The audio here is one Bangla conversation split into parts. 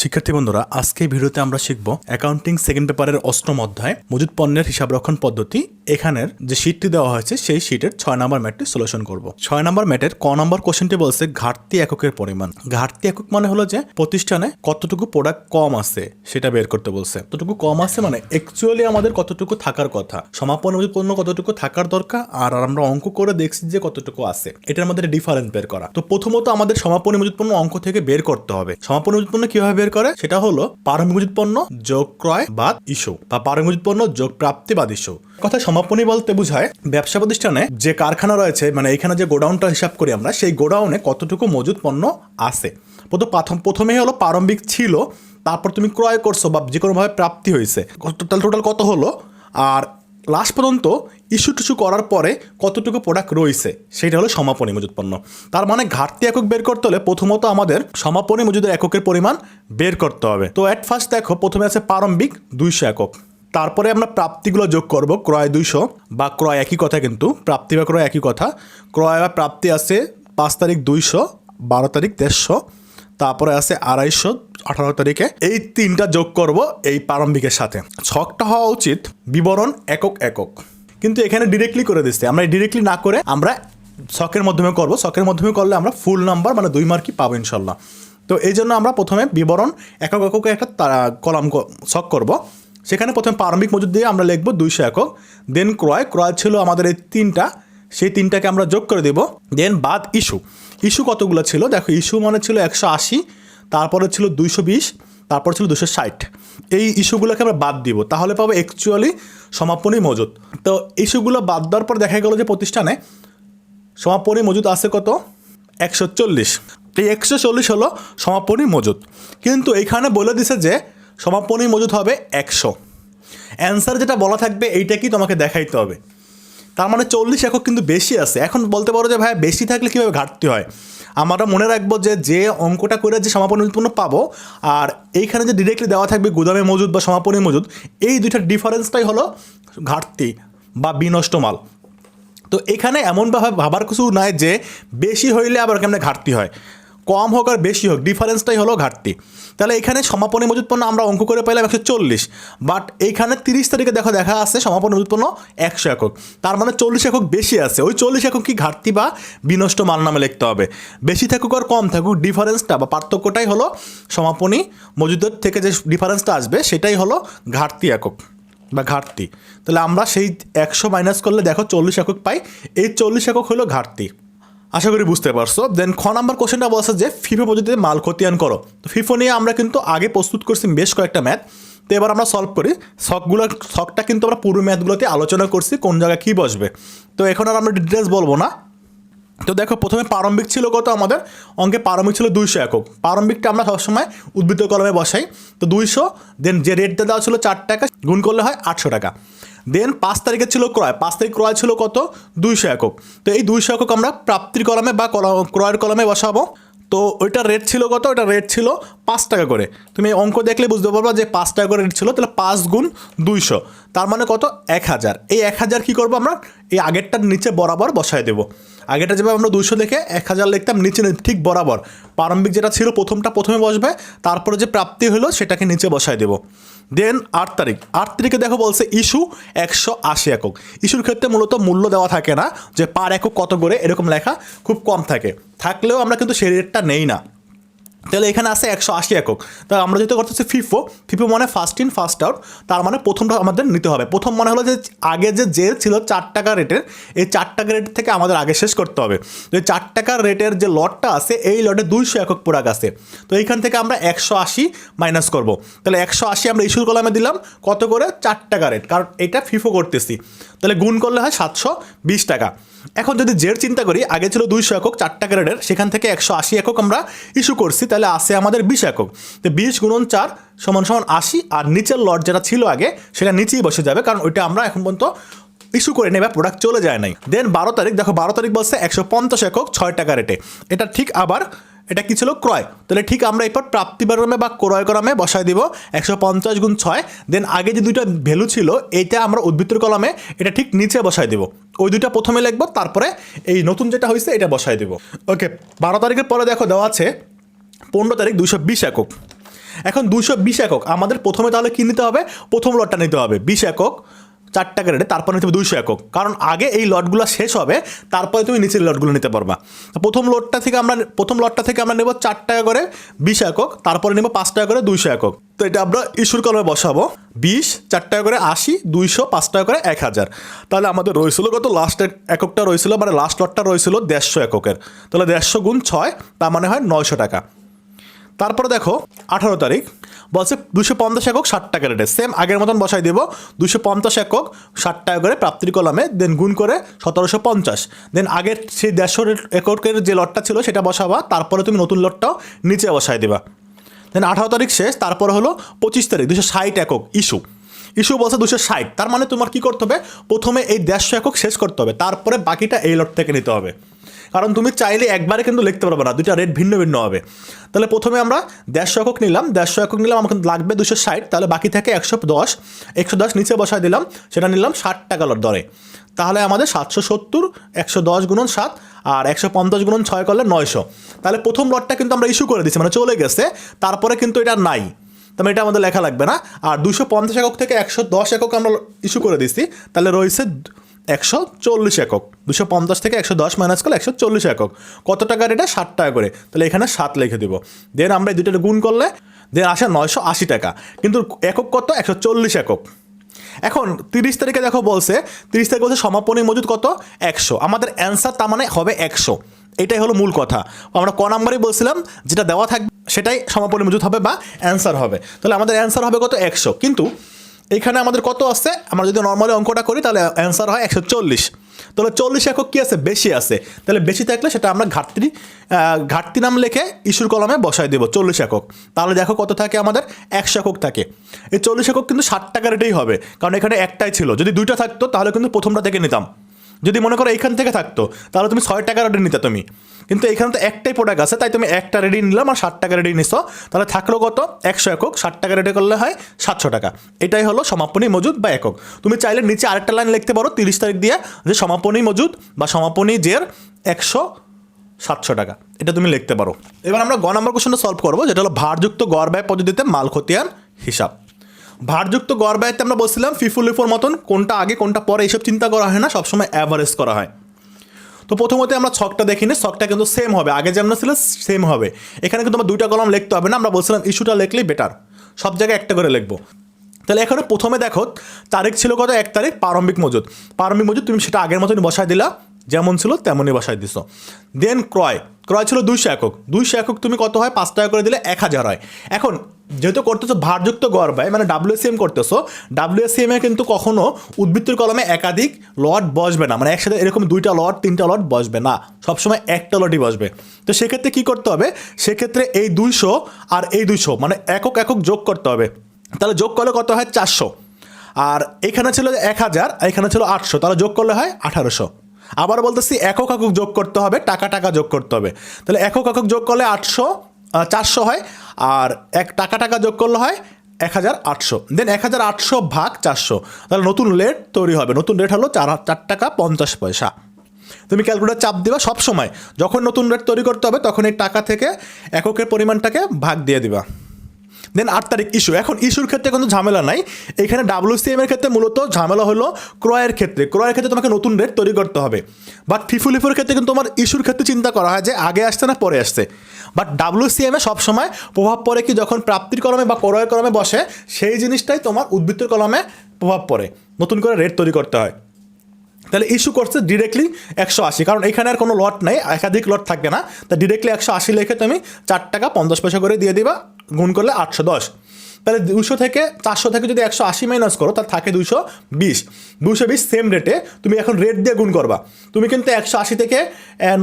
শিক্ষার্থী বন্ধুরা, আজকে ভিডিওতে আমরা শিখব অ্যাকাউন্টিং সেকেন্ড পেপারের অষ্টম অধ্যায় মজুদ পণ্যের হিসাব রক্ষণ পদ্ধতি। এখানের যে শীটটি দেওয়া হয়েছে, সেই শীটের ছয় নম্বর ম্যাটটি সলিউশন করব। ছয় নম্বর ম্যাটের ক নম্বর কোশ্চেনটি বলছে, ঘাটতি এককের পরিমাণ। ঘাটতি একক মানে হলো যে, প্রতিষ্ঠানে কতটুকু প্রোডাক্ট কম আছে, সেটা বের করতে বলছে। কতটুকু কম আছে মানে অ্যাকচুয়ালি আমাদের কতটুকু থাকার কথা। সমাপন মজুদ পণ্য কতটুকু থাকার দরকার, আর আমরা অঙ্ক করে দেখছি যে কতটুকু আছে। এটার মধ্যে ডিফারেন্স বের করা। তো প্রথমত আমাদের সমাপনী মজুদ পণ্য অঙ্ক থেকে বের করতে হবে। সমাপনী মজুদ পণ্য কীভাবে বের করে, সেটা হলো মজুদ পণ্য, যোগ ক্রয়, বাদ ইস্যু বা মজুদ পণ্য, যোগ প্রাপ্তি, বাদ ইস্যু। কথা সমাপনী বলতে বোঝায়, ব্যবসা প্রতিষ্ঠানে যে কারখানা রয়েছে মানে এখানে যে গোডাউনটা হিসাব করি আমরা, সেই গোডাউনে কতটুকু মজুদ পণ্য আছে? প্রথম প্রথম হলো প্রারম্ভিক ছিল, তারপর তুমি ক্রয় করছ বা যে কোনোভাবে প্রাপ্তি হয়েছে। টোটাল টোটাল কত হলো? আর লাস্ট পর্যন্ত ইস্যু টিস্যু করার পরে কতটুকু প্রোডাক্ট রয়েছে সেটা হলো সমাপনী মজুদ পণ্য। তার মানে ঘাটতি একক বের করতে হলে প্রথমত আমাদের সমাপনী মজুদের এককের পরিমাণ বের করতে হবে। তো অ্যাট ফার্স্ট দেখো, প্রথমে আছে প্রারম্ভিক দুইশো একক। তারপরে আমরা প্রাপ্তিগুলো যোগ করব, ক্রয় দুইশো বা ক্রয় একই কথা কিন্তু, প্রাপ্তি বা ক্রয় একই কথা। ক্রয় বা প্রাপ্তি আছে পাঁচ তারিখ দুইশো, বারো তারিখ দেড়শো, তারপরে আছে আড়াইশো আঠারো তারিখে এই তিনটা যোগ করব এই প্রারম্ভিকের সাথে। ছকটা হওয়া উচিত, বিবরণ একক একক। কিন্তু এখানে ডিরেক্টলি করে দিচ্ছে। আমরা ডিরেক্টলি না করে আমরা ছকের মাধ্যমে করব। ছকের মাধ্যমে করলে আমরা ফুল নাম্বার মানে দুই মার্কই পাবো ইনশাল্লাহ। তো এই জন্য আমরা প্রথমে বিবরণ একক একক একটা কলাম ছক করব। সেখানে প্রথমে প্রারম্ভিক মজুদ দিয়ে আমরা লিখব দুইশো একক। দেন ক্রয় ক্রয় ছিল আমাদের এই তিনটা। সেই তিনটাকে আমরা যোগ করে দেব। দেন বাদ ইস্যু। ইস্যু কতগুলো ছিল? দেখো, ইস্যু মানে ছিল একশো আশি। তারপরে ছিল দুইশো বিশ, তারপর ছিল দুশো ষাট। এই ইস্যুগুলোকে আমরা বাদ দিব। তাহলে পাবো অ্যাকচুয়ালি সমাপনী মজুদ তো ইস্যুগুলো বাদ দেওয়ার পর দেখা গেলো যে প্রতিষ্ঠানে সমাপনী মজুদ আছে কত? একশো চল্লিশ। এই একশো চল্লিশ হলো সমাপনী মজুদ কিন্তু এইখানে বলে দিছে যে সমাপনী মজুদ হবে একশো। অ্যান্সার যেটা বলা থাকবে এইটা কি তোমাকে দেখাইতে হবে। তার মানে চল্লিশ একক কিন্তু বেশি আছে। এখন বলতে পারো যে ভাই, বেশি থাকলে কীভাবে ঘাটতি হয়? আমরা মনে রাখব যে যে অঙ্কটা করে যে সমাপনী উৎপন্ন পাবো, আর এইখানে যে ডিরেক্টলি দেওয়া থাকবে গুদামে মজুদ বা সমাপনী মজুদ, এই দুইটার ডিফারেন্সটাই হলো ঘাটতি বা বিনষ্ট মাল। তো এখানে এমনভাবে ভাবার কিছু নাই যে বেশি হইলে আবার কেমনে ঘাটতি হয়। কম হোক আর বেশি হোক ডিফারেন্সটাই হলো ঘাটতি। তাহলে এখানে সমাপনী মজুদ পণ্য আমরা অঙ্ক করে পাইলাম একশো চল্লিশ। বাট এইখানে তিরিশ তারিখে দেখো দেখা আছে সমাপনী মজুদ পণ্য একশো একক। তার মানে চল্লিশ একক বেশি আছে। ওই চল্লিশ একক কি ঘাটতি বা বিনষ্ট মাল নামে লিখতে হবে? বেশি থাকুক আর কম থাকুক ডিফারেন্সটা বা পার্থক্যটাই হলো সমাপনী মজুদের থেকে যে ডিফারেন্সটা আসবে, সেটাই হলো ঘাটতি একক বা ঘাটতি। তাহলে আমরা সেই একশো মাইনাস করলে দেখো চল্লিশ একক পাই। এই চল্লিশ একক হলো ঘাটতি। আশা করি বুঝতে পারছ। দেন খ নাম্বার কোশ্চেনটা বলছে যে ফিফো পদ্ধতিতে মাল খতিয়ান করো। তো ফিফো নিয়ে আমরা কিন্তু আগে প্রস্তুত করছি বেশ কয়েকটা ম্যাথ। তো এবার আমরা সলভ করি। শখগুলো, শখটা কিন্তু আমরা পুরো ম্যাথগুলোতে আলোচনা করছি, কোন জায়গায় কী বসবে। তো এখন আর আমরা ডিটেলস বলব না। তো দেখো, প্রথমে প্রারম্ভিক ছিল কত আমাদের? অঙ্কে প্রারম্ভিক ছিল দুইশো একক। প্রারম্ভিকটা আমরা সবসময় উদ্বৃত্ত কলমে বসাই। তো দুইশো দেন যে রেটটা দেওয়া ছিল চার টাকা, গুণ করলে হয় আটশো টাকা। দেন পাঁচ তারিখে ছিল ক্রয়। পাঁচ তারিখ ক্রয় ছিল কত? দুইশো একক। তো এই দুইশো একক আমরা প্রাপ্তির কলমে বা ক্রয়ের কলমে বসাবো। তো ওইটার রেট ছিল কত? ওটা রেট ছিল পাঁচ টাকা করে। তুমি এই অঙ্ক দেখলে বুঝতে পারবা যে পাঁচ টাকা করে রেট ছিল, তাহলে পাঁচ গুণ দুইশো। তার মানে কত? এক হাজার। এই এক হাজার কী করব আমরা? এই আগেরটার নিচে বরাবর বসায় দেবো। আগেটা যেভাবে আমরা দুশো দেখে এক হাজার লিখতাম, নিচে ঠিক বরাবর। প্রারম্ভিক যেটা ছিল, প্রথমটা প্রথমে বসবে, তারপরে যে প্রাপ্তি হলো, সেটাকে নিচে বসায় দেবো। দেন আট তারিখ। আট তারিখে দেখো বলছে ইস্যু একশো আশি একক। ইস্যুর ক্ষেত্রে মূলত মূল্য দেওয়া থাকে না যে পার একক কত করে, এরকম লেখা খুব কম থাকে। থাকলেও আমরা কিন্তু সেই রেটটা নেই না। তাহলে এখানে আছে একশো আশি একক। তা আমরা যেহেতু করতেছি ফিফো ফিফো মানে ফার্স্ট ইন ফার্স্ট আউট তার মানে প্রথমটা আমাদের নিতে হবে। প্রথম মানে হলো যে আগে যে জে ছিল চার টাকা রেটের এই চার টাকা রেট থেকে আমাদের আগে শেষ করতে হবে। তো এই চার টাকার রেটের যে লটটা আছে, এই লটে দুইশো একক প্রোডাক্ট আছে। তো এইখান থেকে আমরা একশো আশি মাইনাস করব। তাহলে একশো আশি আমরা ইস্যুর কলামে দিলাম, কত করে? চার টাকা রেট কারণ এটা ফিফো করতেছি। তাহলে গুণ করলে হয় সাতশো বিশ টাকা। এখন যদি জের চিন্তা করি, আগে ছিল দুইশো একক, চার টাকা রেটের সেখান থেকে একশো আশি একক আমরা ইস্যু করছি। তাহলে আসে আমাদের বিশ একক। তো বিশ গুণন চার সমান সমান আশি, আর নিচের লট যেটা ছিল আগে, সেটা নিচেই বসে যাবে, কারণ ওইটা আমরা এখন পর্যন্ত ইস্যু করে নেবে প্রোডাক্ট চলে যায় নাই। দেন বারো তারিখ, দেখো বারো তারিখ বলছে একশো পঞ্চাশ একক, ছয় টাকা রেটে এটা ঠিক আবার, এটা কি ছিল? ক্রয়। তাহলে ঠিক আমরা এরপর প্রাপ্তি বারমে বা ক্রয় করামে বসায় দিব একশো পঞ্চাশ গুণ ছয় দেন আগে যে দুইটা ভ্যালু ছিল এইটা আমরা উদ্বৃত্তর কলমে এটা ঠিক নিচে বসায় দিব ওই দুইটা প্রথমে লিখব তারপরে এই নতুন যেটা হয়েছে এটা বসায় দিব ওকে বারো তারিখের পরে দেখো দেওয়া আছে পনেরো তারিখ দুইশো বিশ একক। এখন দুশো বিশ একক, আমাদের প্রথমে তাহলে কী নিতে হবে? প্রথম লটটা নিতে হবে, বিশ একক, চার টাকা রেটে তারপর নিতে হবে দুইশো একক। কারণ আগে এই লটগুলো শেষ হবে, তারপরে তুমি নিচের লটগুলো নিতে পারবা। প্রথম লটটা থেকে আমরা, প্রথম লটটা থেকে আমরা নেব চার টাকা করে বিশ একক, তারপরে নেব পাঁচ টাকা করে দুইশো একক। তো এটা আমরা ইস্যুর কলমে বসাবো, বিশ, চার টাকা করে আশি, দুইশো, পাঁচ টাকা করে এক হাজার। তাহলে আমাদের রয়েছিল কত? লাস্টের এককটা রয়েছিল মানে লাস্ট লটটা রয়েছিল দেড়শো এককের। তাহলে দেড়শো গুণ ছয়, তার মানে হয় নয়শো টাকা। তারপরে দেখো, আঠারো তারিখ। বলছে দুশো পঞ্চাশ একক ষাট টাকা রেটে সেম আগের মতন বসাই দেবো দুশো পঞ্চাশ একক ষাট টাকা করে প্রাপ্তির কলমে দেন গুণ করে সতেরোশো পঞ্চাশ। দেন আগের সেই দেড়শো এককের যে লটটা ছিল সেটা বসাবা, তারপরে তুমি নতুন লটটাও নিচে বসাই দেবা। দেন আঠারো তারিখ শেষ, তারপরে হলো পঁচিশ তারিখ দুশো ষাট একক ইস্যু ইস্যু বলছে দুশো ষাট, তার মানে তোমার কি করতে হবে? প্রথমে এই দেড়শো একক শেষ করতে হবে, তারপরে বাকিটা এই লট থেকে নিতে হবে। কারণ তুমি চাইলে একবারে কিন্তু লিখতে পারবে না, দুইটা রেট ভিন্ন ভিন্ন হবে। তাহলে প্রথমে আমরা দেড়শো একক নিলাম, দেড়শো একক নিলাম, আমাকে লাগবে দুশো ষাট, তাহলে বাকি থেকে একশো দশ। একশো দশ নিচে বসায় দিলাম, সেটা নিলাম ষাট টাকা দরে। তাহলে আমাদের সাতশো সত্তর, একশো দশ গুণন সাত, আর একশো পঞ্চাশ গুণন ছয় করলে নয়শো। তাহলে প্রথম লটটা কিন্তু আমরা ইস্যু করে দিচ্ছি মানে চলে গেছে, তারপরে কিন্তু এটা নাই। তাহলে এটা আমাদের লেখা লাগবে না। আর দুশো পঞ্চাশ একক থেকে একশো দশ একক আমরা ইস্যু করে দিচ্ছি তাহলে রয়েছে একশো চল্লিশ একক। দুশো পঞ্চাশ থেকে একশো দশ মাইনাস করলে একশো চল্লিশ একক। কত টাকার এটা? ষাট টাকা করে। তাহলে এখানে সাত লিখে দেবো। দেন আমরা এই দুটো গুণ করলে দেন আসে নয়শো আশি টাকা। কিন্তু একক কত? একশো চল্লিশ একক। এখন তিরিশ তারিখে দেখো বলছে, তিরিশ তারিখে বলছে সমাপনী মজুদ কত? একশো। আমাদের অ্যান্সার তার মানে হবে একশো। এটাই হলো মূল কথা। আমরা ক নাম্বারই বলছিলাম, যেটা দেওয়া থাকবে সেটাই সমাপনী মজুদ হবে বা অ্যান্সার হবে। তাহলে আমাদের অ্যান্সার হবে কত? একশো। কিন্তু এইখানে আমাদের কত আছে? আমরা যদি নর্মালি অঙ্কটা করি, তাহলে অ্যান্সার হয় একশো চল্লিশ। তাহলে চল্লিশ একক কী আছে? বেশি আছে। তাহলে বেশি থাকলে সেটা আমরা ঘাটতি ঘাটতি নাম লিখে ইস্যুর কলমে বসাই দেবো, চল্লিশ একক। তাহলে দেখো কত থাকে আমাদের? একশো একক থাকে। এই চল্লিশ একক কিন্তু ষাট টাকা রেটেই হবে। কারণ এখানে একটাই ছিল। যদি দুইটা থাকতো, তাহলে কিন্তু প্রথমটা থেকে নিতাম। যদি মনে করো এইখান থেকে থাকতো, তাহলে তুমি ছয় টাকা রেটে নিতে তুমি। কিন্তু এখানে তো একটাই প্রোডাক্ট আছে, তাই তুমি একটা রেডি নিলাম আর ষাট টাকা রেডি নিছো। তাহলে থাকল কত? একশো একক। ষাট টাকা রেডি করলে হয় সাতশো টাকা। এটাই হলো সমাপনী মজুদ বা একক। তুমি চাইলে নিচে আরেকটা লাইন লিখতে পারো তিরিশ তারিখ দিয়ে, যে সমাপনী মজুদ বা সমাপনী জের একশো সাতশো টাকা। এটা তুমি লিখতে পারো। এবার আমরা গ নম্বর কোশ্চেনটা সলভ করব, যেটা হলো ভারযুক্ত গড় ব্যয় পদ্ধতিতে মাল খতিয়ান হিসাব। ভারযুক্ত গড় ব্যয়তে আমরা বলছিলাম ফিফুলিফোর মতন কোনটা আগে কোনটা পরে এইসব চিন্তা করা হয় না, সবসময় অ্যাভারেজ করা হয়। তো প্রথমত আমরা ছকটা দেখিনি, ছকটা কিন্তু সেম হবে। আগে যেমন ছিল সেম হবে। এখানে কিন্তু আমার দুইটা কলম লিখতে হবে না, আমরা বলছিলাম ইস্যুটা লিখলেই বেটার সব জায়গায় একটা করে লিখব। তাহলে এখানে প্রথমে দেখো, তারিখ ছিল কত? এক তারিখ, প্রারম্ভিক মজুদ। প্রারম্ভিক মজুদ, তুমি সেটা আগের মতন বসায় দিলা। যেমন ছিল তেমনই বসায় দিছো। দেন ক্রয়। ক্রয় ছিল দুইশো একক। দুইশো একক তুমি কত হয়? পাঁচ টাকা করে দিলে এক হাজার হয়। এখন যেহেতু করতেছো ভারযুক্ত গড় ব্যয় মানে ডাব্লিউসিএম করতেছো ডাব্লিউসিএম এ কিন্তু কখনো উদ্বৃত্তের কলমে একাধিক লট বসবে না। মানে একসাথে এরকম দুইটা লট, তিনটা লট বসবে না। সবসময় একটা লটই বসবে। তো সেক্ষেত্রে কি করতে হবে? সেক্ষেত্রে এই দুইশো আর এই দুইশো মানে একক একক যোগ করতে হবে। তাহলে যোগ করলে কত হয়? চারশো। আর এখানে ছিল এক হাজার এখানে ছিল আটশো। তাহলে যোগ করলে হয় আঠারোশো। আবার বলতেছি একক একক যোগ করতে হবে, টাকা টাকা যোগ করতে হবে। তাহলে একক একক যোগ করলে আটশো চারশো হয়, আর এক টাকা টাকা যোগ করলে হয় এক হাজার আটশো। দেন এক হাজার আটশো ভাগ চারশো। তাহলে নতুন রেট তৈরি হবে। নতুন রেট হলো চার চার টাকা পঞ্চাশ পয়সা। তুমি ক্যালকুলেটার চাপ দিবা সব সময় যখন নতুন রেট তৈরি করতে হবে, তখন এই টাকা থেকে এককের পরিমাণটাকে ভাগ দিয়ে দিবা। দেন আট তারিখ ইস্যু এখন ইস্যুর ক্ষেত্রে কোনো ঝামেলা নাই। এখানে ডাব্লিউসিএম এর ক্ষেত্রে মূলত ঝামেলা হলো ক্রয়ের ক্ষেত্রে। ক্রয়ের ক্ষেত্রে তোমাকে নতুন রেট তৈরি করতে হবে। বাট ফিফুলিফোর ক্ষেত্রে কিন্তু তোমার ইস্যুর ক্ষেত্রে চিন্তা করা হয় যে আগে আসছে না, পরে আসছে। বাট ডাব্লিউসিএম সবসময় প্রভাব পড়ে কি যখন প্রাপ্তির কলমে বা ক্রয়ের কলমে বসে, সেই জিনিসটাই তোমার উদ্বৃত্তের কলমে প্রভাব পড়ে। নতুন করে রেট তৈরি করতে হয়। তাহলে ইস্যু করছে ডিরেক্টলি একশো আশি। কারণ এখানে আর কোনো লট নেই, একাধিক লট থাকবে না। তা ডিরেক্টলি একশো আশি লিখে তুমি চার টাকা পঞ্চাশ পয়সা করে দিয়ে দিবা। গুণ করলে আটশো দশ। তাহলে দুশো থেকে চারশো থেকে যদি একশো আশি মাইনাস করো তার থাকে দুশো বিশ। দুশো বিশ সেম রেটে তুমি এখন রেট দিয়ে গুণ করবা। তুমি কিন্তু একশো আশি থেকে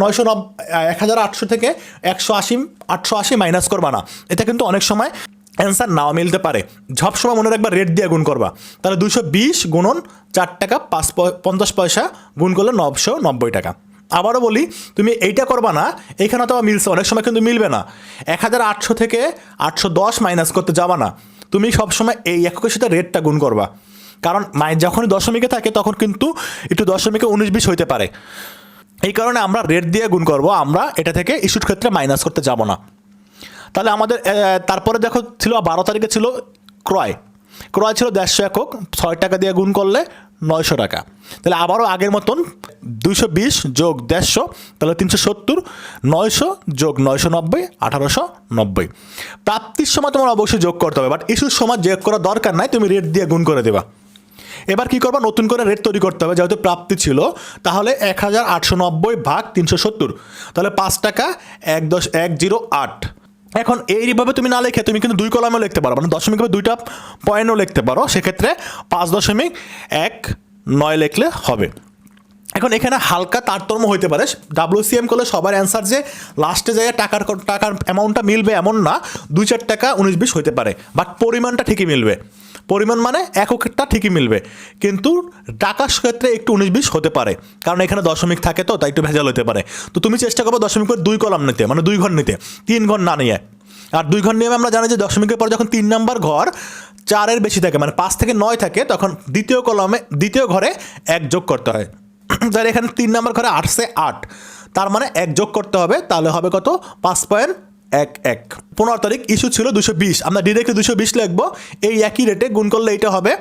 নয়শো নব এক হাজার আটশো থেকে একশো আশি, আটশো আশি মাইনাস করবা না। এটা কিন্তু অনেক সময় অ্যান্সার নাও মিলতে পারে। সব সময় মনে রাখবা রেট দিয়ে গুণ করবা। তাহলে দুশো বিশ গুণন চার টাকা পাঁচ পঞ্চাশ পয়সা গুণ করলে নশো নব্বই টাকা। আবারও বলি, তুমি এইটা করবা না, এখানে তো মিলছে, অনেক সময় কিন্তু মিলবে না। এক হাজার আটশো থেকে আটশো দশ মাইনাস করতে যাবা না। তুমি সবসময় এই এককের সাথে রেটটা গুণ করবা। কারণ মায়ের যখনই দশমিকে থাকে, তখন কিন্তু একটু দশমিকে উনিশ বিশ হইতে পারে। এই কারণে আমরা রেট দিয়ে গুণ করব, আমরা এটা থেকে ইস্যুর ক্ষেত্রে মাইনাস করতে যাব না। তাহলে আমাদের তারপরে দেখো, ছিল বারো তারিখে ছিল ক্রয়। ক্রয় ছিল দেড়শো একক, ছয় টাকা দিয়ে গুণ করলে নয়শো টাকা। তাহলে আবারও আগের মতন দুইশো বিশ যোগ দেড়শো, তাহলে তিনশো সত্তর, নয়শো যোগ নয়শো নব্বই, আঠারোশো নব্বই। প্রাপ্তির সময় তোমার অবশ্যই যোগ করতে হবে বাট ইস্যুর সময় যোগ করা দরকার নাই, তুমি রেট দিয়ে গুণ করে দেবা। এবার কি করবা? নতুন করে রেট তৈরি করতে হবে, যেহেতু প্রাপ্তি ছিল, তাহলে এক হাজার আটশো নব্বই ভাগ তিনশো সত্তর, তাহলে পাঁচ টাকা এক দশ এক জিরো আট। এখন এইভাবে তুমি না লিখে তুমি কিন্তু দুই কলামেও লিখতে পারো মানে দশমিকভাবে দুইটা পয়েন্টও লিখতে পারো, সেক্ষেত্রে পাঁচ দশমিক এক নয় লিখলে হবে। এখন এখানে হালকা তারতম্য হইতে পারে, ডাব্লিউ সি এম করলে সবার অ্যান্সার যে লাস্টে জায়গায় টাকার টাকার অ্যামাউন্টটা মিলবে এমন না, দুই চার টাকা উনিশ বিশ হইতে পারে, বাট পরিমাণটা ঠিকই মিলবে। পরিমাণ মানে এককটা ঠিকই মিলবে। কিন্তু টাকার ক্ষেত্রে একটু উনিশ বিশ হতে পারে। কারণ এখানে দশমিক থাকে তো, তাই একটু ভেজাল হতে পারে। তো তুমি চেষ্টা করব দশমিক করে দুই কলাম নিতে মানে দুই ঘর নিতে, তিন ঘর না নিয়ে। আর দুই ঘর নিয়মে আমরা জানি যে দশমিকের পর যখন তিন নম্বর ঘর চারের বেশি থাকে মানে পাঁচ থেকে নয় থাকে, তখন দ্বিতীয় কলমে, দ্বিতীয় ঘরে এক যোগ করতে হয়। তাহলে এখানে তিন নম্বর ঘরে আটশে আট। তার মানে এক যোগ করতে হবে, তাহলে হবে কত? পাঁচ পয়েন্ট এক এক। পনেরো তারিখ ইস্যু ছিল দুশো বিশ। আমরা ডিরেক্টলি দুশো বিশ লিখব। এই একই রেটে গুণ করলে এটা হবে।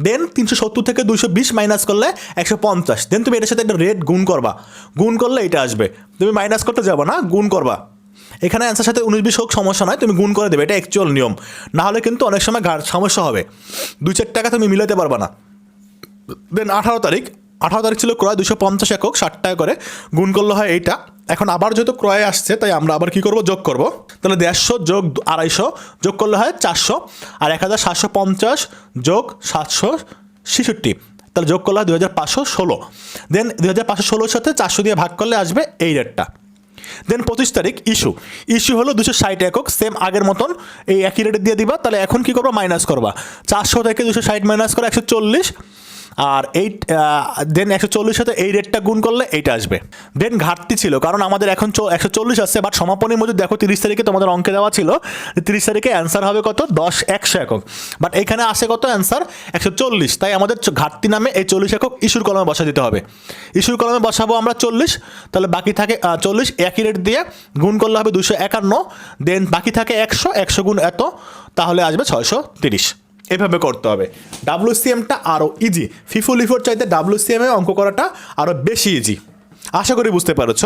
দেন তিনশো সত্তর থেকে দুশো বিশ মাইনাস করলে একশো পঞ্চাশ। দেন তুমি এটার সাথে একটা রেট গুণ করবা। গুণ করলে এটা আসবে। তুমি মাইনাস করতে যাব না, গুণ করবা। এখানে অ্যান্সার সাথে উনিশ বিশ হোক, সমস্যা নয়। তুমি গুণ করে দেবে, এটা অ্যাকচুয়াল নিয়ম। না হলে কিন্তু অনেক সময় সমস্যা হবে। দুই চার টাকা তুমি মিলাতে পারবা না। দেন আঠারো তারিখ আঠারো তারিখ ছিল ক্রয় দুশো পঞ্চাশ একক, ষাট টাকা করে। গুণ করলে হয় এইটা। এখন আবার যেহেতু ক্রয় আসছে, তাই আমরা আবার কি করব? যোগ করব। তাহলে দেড়শো যোগ আড়াইশো যোগ করলে হয় চারশো। আর এক হাজার সাতশো পঞ্চাশ যোগ সাতশো ছেষট্টি। তাহলে যোগ করলে হয় দুই হাজার পাঁচশো ষোলো। দেন দুই হাজার পাঁচশো ষোলোর সাথে চারশো দিয়ে ভাগ করলে আসবে এই রেটটা। দেন পঁচিশ তারিখ ইস্যু। ইস্যু হলো দুশো ষাট একক সেম আগের মতন। এই একই রেটে দিয়ে দিবা, তাহলে এখন কি করব? মাইনাস করবা। চারশো থেকে দুশো ষাট মাইনাস করে একশো চল্লিশ। আর এইট দেন একশো চল্লিশ সাথে এই রেটটা গুণ করলে এইটা আসবে। দেন ঘাটতি ছিল, কারণ আমাদের এখন একশো চল্লিশ আসছে বাট সমাপনী মজুদ দেখো তিরিশ তারিখে তোমাদের অঙ্কে দেওয়া ছিল, তিরিশ তারিখে অ্যান্সার হবে কত? দশ একশো একক। বাট এখানে আসে কত অ্যান্সার একশো চল্লিশ। তাই আমাদের ঘাটতি নামে এই চল্লিশ একক ইস্যুর কলমে বসা দিতে হবে। ইস্যুর কলমে বসাবো আমরা চল্লিশ, তাহলে বাকি থাকে চল্লিশ, একই রেট দিয়ে গুণ করলে হবে দুশো একান্ন দেন বাকি থাকে একশো একশো গুণ এত, তাহলে আসবে ছয়শো তিরিশ। এভাবে করতে হবে। ডাব্লুসিএমটা আরও ইজি ফিফু লিফোর চাইতে ডাব্লুসিএমে অঙ্ক করাটা আরও বেশি ইজি আশা করি বুঝতে পারছ।